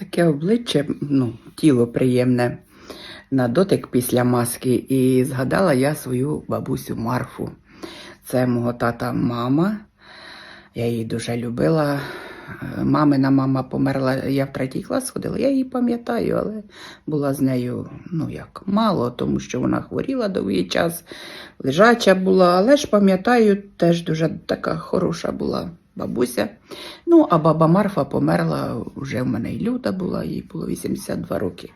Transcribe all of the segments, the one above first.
Таке обличчя, ну, тіло приємне на дотик після маски. І згадала я свою бабусю Марфу. Це мого тата мама. Я її дуже любила. Мамина мама померла, я в третій клас ходила, я її пам'ятаю, але була з нею ну як мало, тому що вона хворіла довгий час, лежача була, але ж пам'ятаю, теж дуже така хороша була бабуся. Ну, а баба Марфа померла, вже в мене і люда була, їй було 82 роки.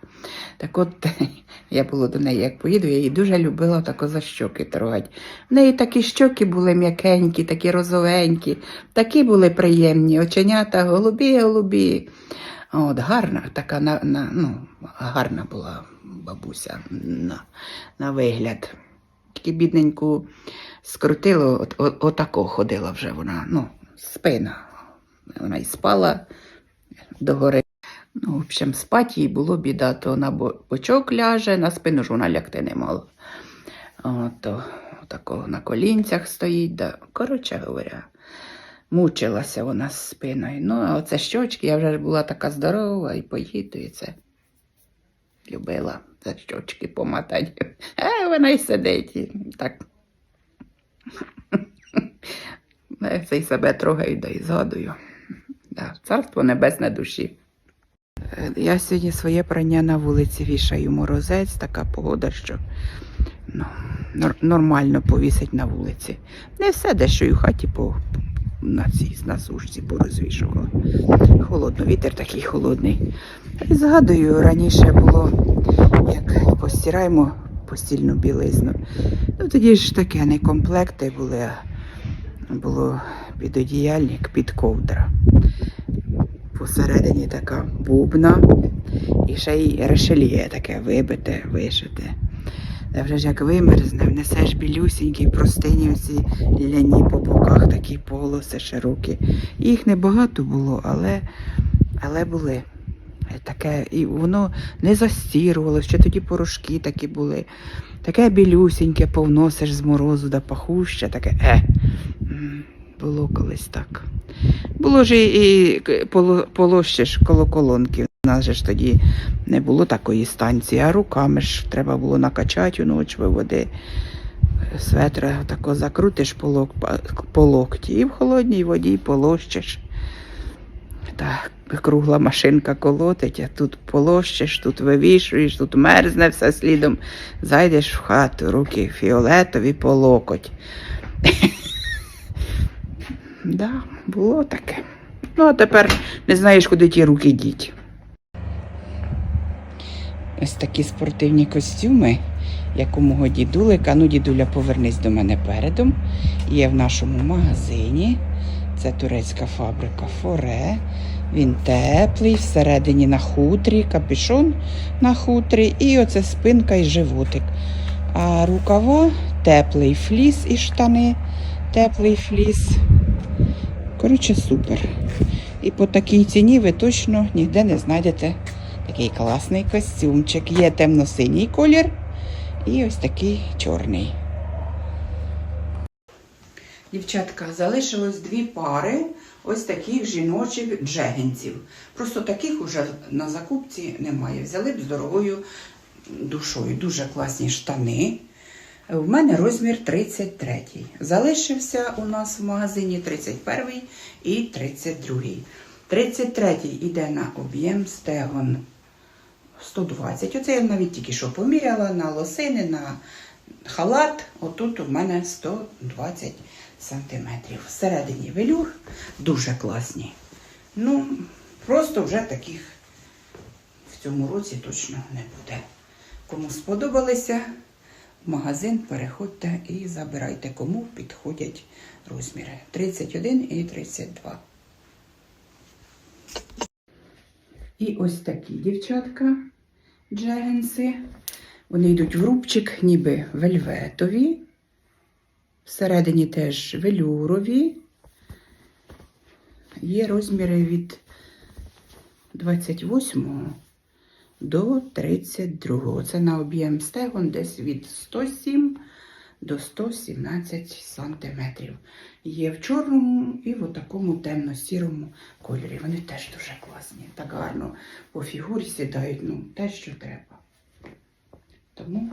Так от я було до неї, як поїду, я її дуже любила тако за щоки трогати. В неї такі щоки були м'якенькі, такі розовенькі, такі були приємні, оченята голубі, голубі. От, гарна, така на, на, ну, гарна була бабуся на, на вигляд. Тільки бідненьку скрутило, от, от, отако ходила вже вона, ну, спина. Вона і спала догори. Ну, в общем, спати їй було біда, то на бочок ляже, на спину ж вона лягти не могла. От, такого на колінцях стоїть. Да. Коротше говоря, мучилася вона з спиною. Ну, а оце щочки, я вже була така здорова і поїду, і це любила за щочки помотати. А вона й сидить. і Так. Я це й себе трогаю, да й згадую. Да, царство небесне душі. Е, Я сьогодні своє прання на вулиці вішаю морозець, така погода, що ну, нормально повісить на вулиці. Не все дещо і в хаті по, на цій на сушці порозвішувала. Холодно, вітер такий холодний. І згадую, раніше було, як постираємо постільну білизну. Ну тоді ж таке не комплекти були, було підодіяльник, під ковдра. Посередині така бубна, і ще й решеліє таке вибите, вишите. Та вже ж як вимерзне, внесеш білюсінькі простині оці ляні по боках, такі полоси широкі. Їх небагато було, але, але були. Таке, і воно не застірувалося, ще тоді порошки такі були. Таке білюсіньке повносиш з морозу да пахуще, таке е. Було колись так. Було ж і, і к- поло- полощиш коло колонки. У нас же ж тоді не було такої станції, а руками ж треба було накачати у ночі води. Светра тако закрутиш по, лок, по локті і в холодній воді полощиш. Так, кругла машинка колотить, а тут полощиш, тут вивішуєш, тут мерзне все слідом. Зайдеш в хату, руки фіолетові по локоть. Да, було таке. Ну, а тепер не знаєш, куди ті руки діть. Ось такі спортивні костюми, як у мого дідулика. Ну, дідуля, повернись до мене передом. Є в нашому магазині. Це турецька фабрика Форе. Він теплий, всередині на хутрі, капюшон на хутрі, і оце спинка і животик. А рукава теплий фліс і штани, теплий фліс. Коротше, супер. І по такій ціні ви точно ніде не знайдете такий класний костюмчик. Є темно-синій колір і ось такий чорний. Дівчатка, залишилось дві пари ось таких жіночих джегенців. Просто таких уже на закупці немає. Взяли б з дорогою душою. Дуже класні штани. В мене розмір 33. Залишився у нас в магазині 31 і 32. 33 йде на об'єм стегон 120. Оце я навіть тільки що поміряла на лосини, на халат. Отут у мене 120 сантиметрів. Всередині велюр дуже класні. Ну, просто вже таких в цьому році точно не буде. Кому сподобалися, магазин переходьте і забирайте, кому підходять розміри 31 і 32. І ось такі дівчатка джегенси. Вони йдуть в рубчик, ніби вельветові. Всередині теж велюрові. Є розміри від 28 до 32. Це на об'єм стегон десь від 107 до 117 сантиметрів. Є в чорному і в такому темно-сірому кольорі. Вони теж дуже класні. Так гарно по фігурі сідають, ну, те, що треба. Тому,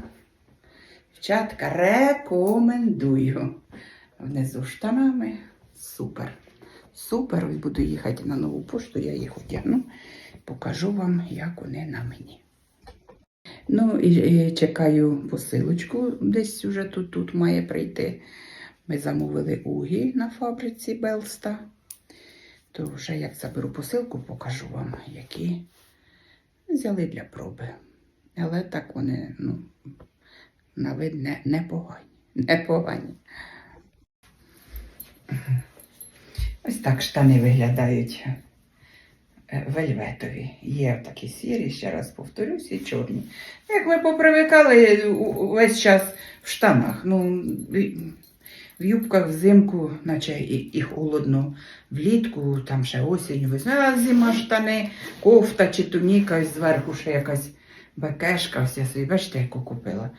дівчатка, рекомендую. Внизу штанами. Супер. Супер. Ось буду їхати на нову пошту, я їх одягну. Покажу вам, як вони на мені. Ну, і, чекаю посилочку, десь уже тут, тут має прийти. Ми замовили угі на фабриці Белста. То вже як заберу посилку, покажу вам, які взяли для проби. Але так вони, ну, на вид не, непогані. Непогані. Ось так штани виглядають вельветові. Є такі сірі, ще раз повторюсь, і чорні. Як ви попривикали весь час в штанах. Ну, в юбках взимку, наче і, холодно, влітку, там ще осінь, весна, зима штани, кофта чи туніка, зверху ще якась бекешка, ось я собі, бачите, яку купила.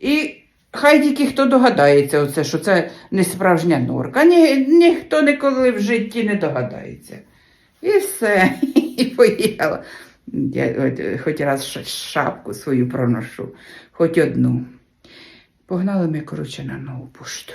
І хай тільки хто догадається, оце, що це не справжня норка. Ні, ніхто ніколи в житті не догадається. І все, і поїхала. Я хоч раз шапку свою проношу, хоч одну. Погнали ми, коротше, на нову пошту.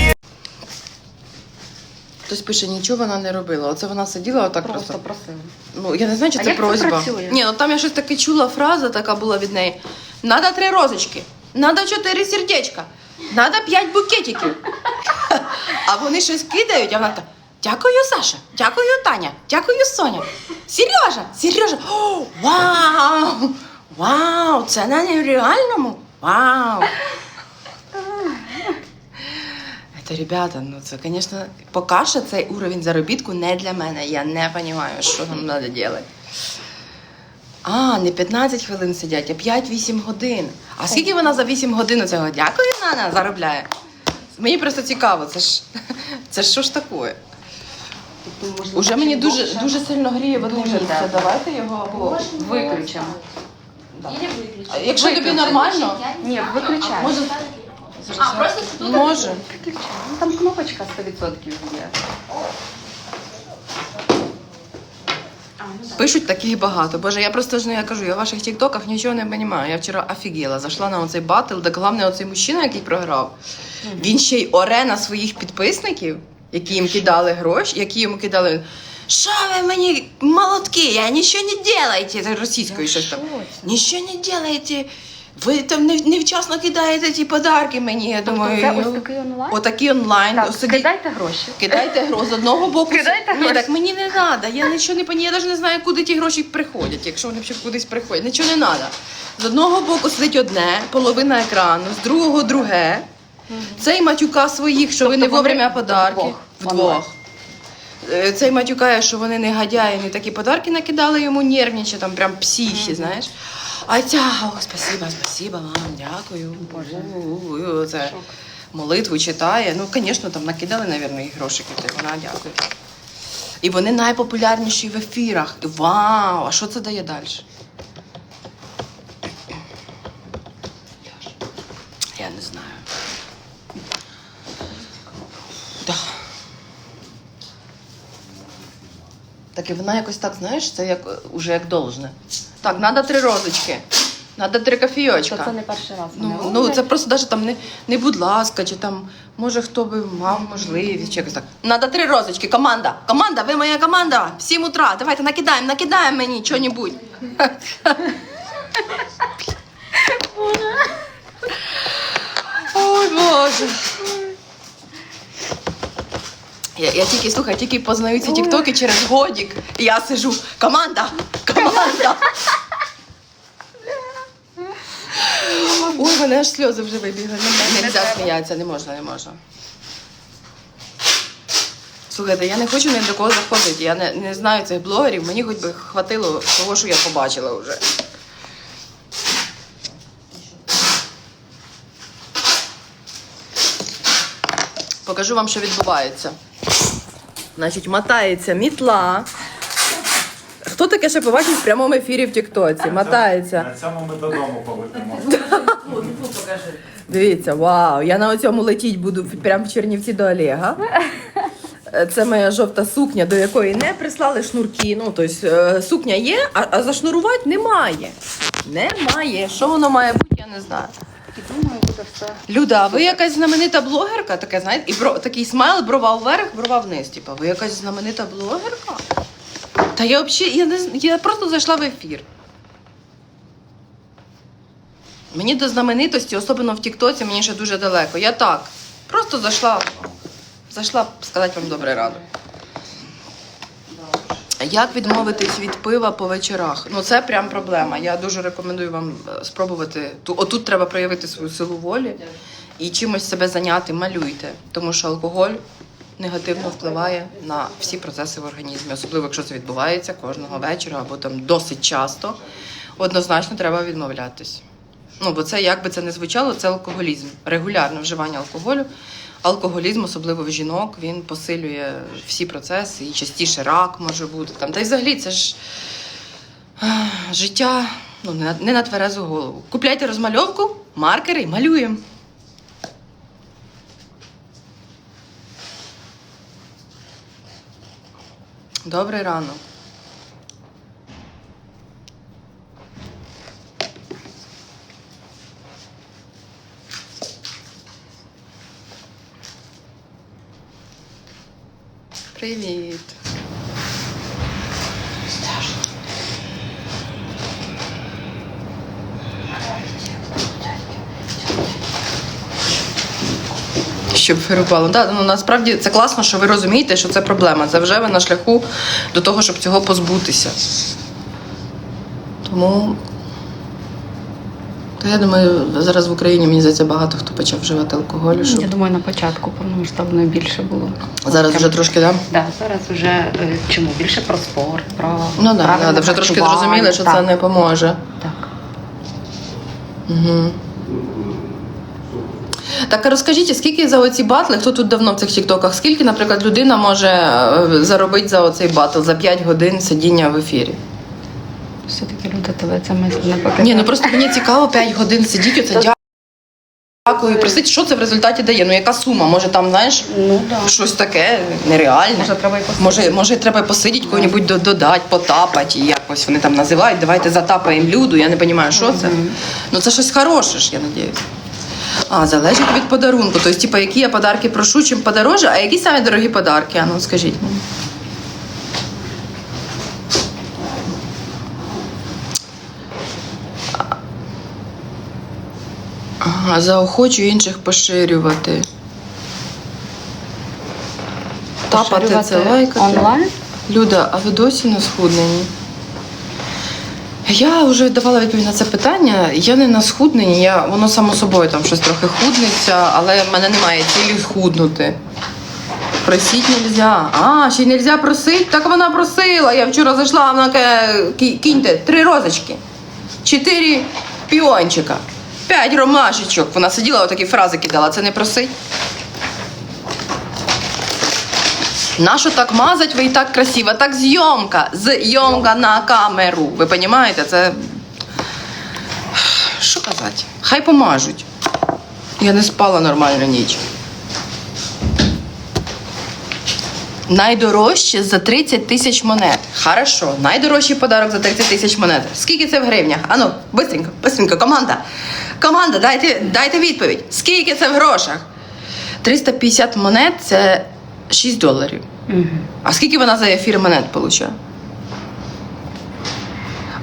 Хтось пише, нічого вона не робила. Оце вона сиділа отак просто. Просто просила. Ну, я не знаю, чи А це як це просьба. працює? Ні, ну там я щось таке чула, фраза така була від неї. Надо три розочки, надо чотири сердечка, надо п'ять букетиків. А вони щось кидають, а вона така. Дякую, Саша, дякую, Таня, дякую, Соня. Сережа, Сережа, О, вау! Вау! Це на нереальному? Вау! Это, ребята, ну це, звісно, поки що цей уровень заробітку не для мене. Я не розумію, що нам треба робити. А, не 15 хвилин сидять, а 5-8 годин. А скільки вона за 8 годин цього дякую, Нана, заробляє? Мені просто цікаво, це ж це ж що ж таке? Уже мені дуже, дуже сильно гріє в одне. Давайте його або виключимо. А Якщо тобі нормально, Ні, виключай. може. А, просто тут Може. Ну, Там кнопочка 100% є. Пишуть таких багато. Боже, я просто ж ну, я кажу, я в ваших тіктоках нічого не розумію. Я вчора офігела. Зайшла на оцей батл, так головне, оцей мужчина, який програв. Він ще й оре на своїх підписників, які їм кидали гроші, які йому кидали. Що ви мені молотки? Я нічого не делаете. Це російською щось там. Нічого не делаете. Ви там не- невчасно кидаєте ті подарки мені. Я думаю, це «Ну, ось такий онлайн? отакий онлайн. Так, такий- кидайте гроші. Кидайте гроші з одного боку. Кидайте Ні, так мені не треба. Я нічого не пам'ятаю, я навіть не знаю, куди ті гроші приходять, якщо вони взагалі кудись приходять. Нічого не треба. З одного боку сидить одне, половина екрану, з другого друге. Цей матюка своїх, що ви Тобто не вовремя подарки. вдвох. Вдвох. Е, цей матюкає, що вони не гадяї, не такі подарки накидали йому нервніче, там прям психі, знаєш. А ця, о, спасіба, спасіба вам, дякую. Боже. Це молитву читає. Ну, звісно, там накидали, мабуть, і грошики, вона дякує. І вони найпопулярніші в ефірах. Вау! А що це дає далі? Я не знаю. Да. Так і вона якось так, знаєш, це як е, уже як должне. Так, треба три розочки. Надо три кофійочка. То це не перший раз. Ну, вони ну роблять. це просто навіть там не, не будь ласка, чи там може хто би мав можливість, чи якось так. Надо три розочки, команда. Команда, ви моя команда. В 7 утра. Давайте накидаємо, накидаємо мені що-небудь. Ой, Боже. Я, я тільки слухай, тільки познаю ці тіктоки через годік. І я сижу. Команда! Команда! Ой, мене аж сльози вже вибігли. Не, не можна сміятися, не можна, не можна. Слухайте, я не хочу ні до кого заходити. Я не, не знаю цих блогерів, мені хоч би хватило того, що я побачила вже. Покажу вам, що відбувається. Значить, мотається мітла. Хто таке ще побачив в прямому ефірі в Тіктоці? Мотається. На цьому ми додому полетимо. Дивіться, вау! Я на цьому летіть буду прямо в Чернівці до Олега. Це моя жовта сукня, до якої не прислали шнурки. Ну, тобто е, сукня є, а, а зашнурувати немає. Немає. Що воно має бути, я не знаю. І думаю, буде все. Люда, а ви якась знаменита блогерка, таке, знаєте, і бро, такий смайл, брова вверх, брова вниз. Типа, ви якась знаменита блогерка? Та я взагалі, я, не, я просто зайшла в ефір. Мені до знаменитості, особливо в Тіктоці, мені ще дуже далеко. Я так, просто зайшла, зайшла сказати вам добре раду. Як відмовитись від пива по вечорах? Ну це прям проблема. Я дуже рекомендую вам е, спробувати. Отут треба проявити свою силу волі і чимось себе зайняти, малюйте. Тому що алкоголь негативно впливає на всі процеси в організмі, особливо якщо це відбувається кожного вечора або там досить часто. Однозначно треба відмовлятись. Ну, бо це як би це не звучало, це алкоголізм. Регулярне вживання алкоголю. Алкоголізм, особливо в жінок, він посилює всі процеси, і частіше рак може бути. Там. Та й взагалі це ж життя ну, не на, тверезу голову. Купляйте розмальовку, маркери і малюємо. Добрий ранок. Привіт. Щоб ферупало. Да, ну, насправді це класно, що ви розумієте, що це проблема. Це вже ви на шляху до того, щоб цього позбутися. Тому. То я думаю, зараз в Україні мені здається багато хто почав вживати алкоголю. Щоб... Я думаю, на початку повномасштабно більше було. Зараз вже трошки, да? Да, зараз вже е, чому більше про спорт, про Ну да, да, вже трошки зрозуміли, що так, це не поможе. Так. Угу. Так а розкажіть, скільки за оці батли, хто тут давно в цих тіктоках, скільки, наприклад, людина може е, заробити за оцей батл за 5 годин сидіння в ефірі? Все-таки люди тебе це мисль не покидає. Ні, ну просто мені цікаво 5 годин сидіти, оце дя- дякую. Просить, що це в результаті дає? Ну яка сума? Може там, знаєш, Ну да. щось таке нереальне. Може, треба і посидіти. Може, може, треба посидіти, кого-небудь до- додати, потапати, і якось вони там називають, давайте затапаємо люду, я не розумію, що це. Ну це щось хороше ж, я сподіваюся. А, залежить від подарунку. Тобто, типу, які я подарки прошу, чим подороже, а які самі дорогі подарки? А ну скажіть мені. Ага, заохочу інших поширювати. Тапати це лайкати. онлайн. Люда, а ви досі на схудненні? Я вже давала відповідь на це питання. Я не на схудненні, я, воно само собою там щось трохи худнеться, але в мене немає цілі схуднути. Просить нельзя. А, ще й нельзя просить? Так вона просила. Я вчора зайшла, вона каже, киньте три розочки, чотири піончика, п'ять ромашечок. Вона сиділа, отакі фрази кидала. Це не просить. Нащо так мазать, ви і так красиво? Так зйомка. Зйомка на камеру. Ви розумієте? Це. Що казати? Хай помажуть. Я не спала нормально ніч. Найдорожче за 30 тисяч монет. Хорошо, найдорожчий подарок за 30 тисяч монет. Скільки це в гривнях? Ану, бистренько, бистренько, команда. Команда, дайте, дайте відповідь. Скільки це в грошах? 350 монет це 6 доларів. А скільки вона за ефір монет получає?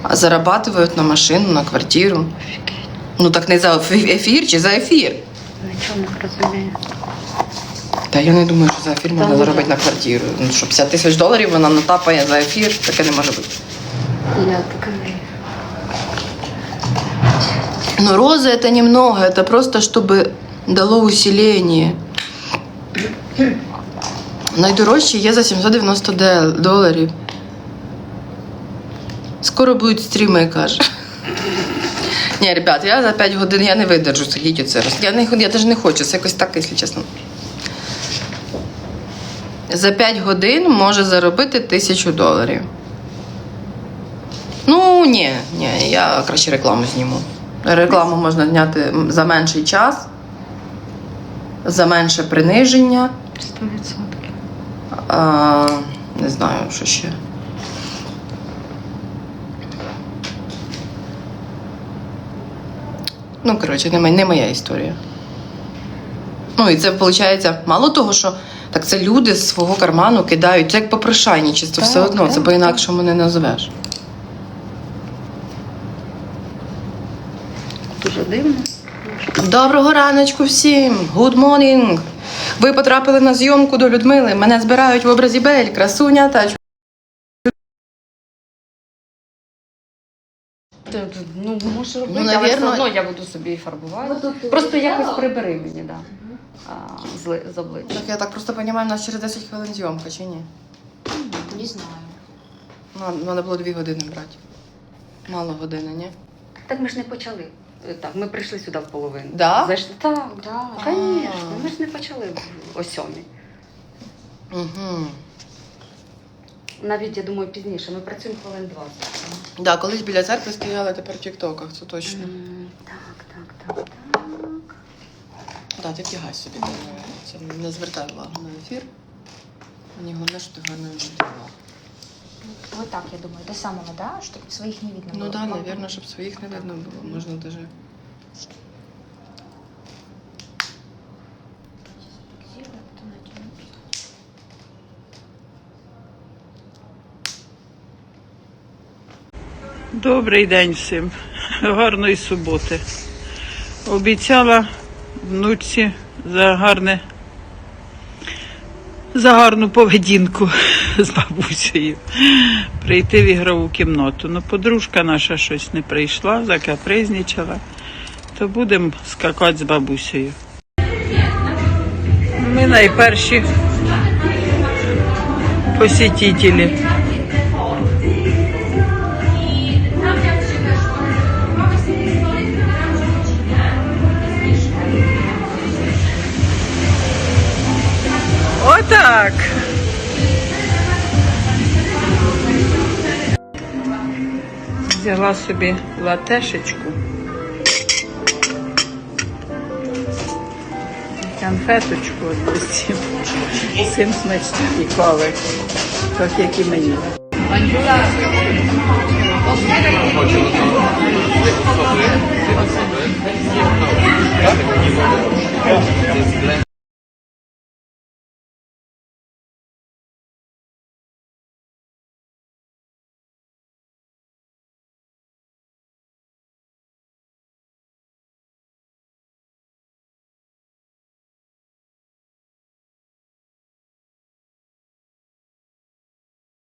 А зарабатывают на машину, на квартиру. Ну так не за еф- ефір чи за ефір. Нічого не розумію. Та я не думаю, що за ефір можна Та, ну, заробити на квартиру. Ну, що 50 тисяч доларів вона натапає за ефір, таке не може бути. Я така не. Но розы это немного, это просто чтобы дало усиление. Найдорожче є за 790 доларів. Скоро будуть стріми, каже. Ні, ребят, я за 5 годин я не видержу сидіти оце. роз- Я, не, я навіть не хочу, це якось так, якщо чесно. За 5 годин може заробити тисячу доларів. Ну, ні, ні, я краще рекламу зніму. Рекламу можна зняти за менший час, за менше приниження. 100%. А, не знаю, що ще. Ну, коротше, не, моя- не моя історія. Ну, і це виходить, мало того, що так це люди з свого карману кидають, це як попрошайничество, все Так, одно, це так, по-інакшому не називеш. Дуже дивно. Доброго раночку всім! Good morning! Ви потрапили на зйомку до Людмили. Мене збирають в образі Бель, красуня та Ну, може робити, Ну, але все навірно- одно я буду собі фарбувати. Просто якось прибери мені, да. А, з, ли- з обличчя. Так я так просто розумію, у нас через 10 хвилин зйомка, чи ні? Не знаю. Ну, треба було 2 години брати. Мало години, ні? Так ми ж не почали. Е, Так, ми прийшли сюди в половину. Да? Зайшли. Так, да, звісно. Ми ж не почали о сьомій. Угу. Навіть, я думаю, пізніше. Ми працюємо хвилин 20. Да, колись біля церкви стояли, тепер в тіктоках, це точно. М, Так, так, так, так. Да, ти вдягай собі. Це не звертай увагу на ефір. Мені головне, що ти гарно віддавала. Вот так, я думаю, до самого, да, чтобы своих не видно Ну было. так, да, напевно, щоб своїх не видно було. Можна даже. Добрий день всім. Гарної суботи. Обіцяла внучці за гарне за гарну поведінку з бабусею прийти в ігрову кімнату. Ну, подружка наша щось не прийшла, закапризничала, то будемо скакати з бабусею. Ми найперші посетителі. Отак. Взяла собі латешечку. Конфеточку з цим. Цим кави. Так як і мені.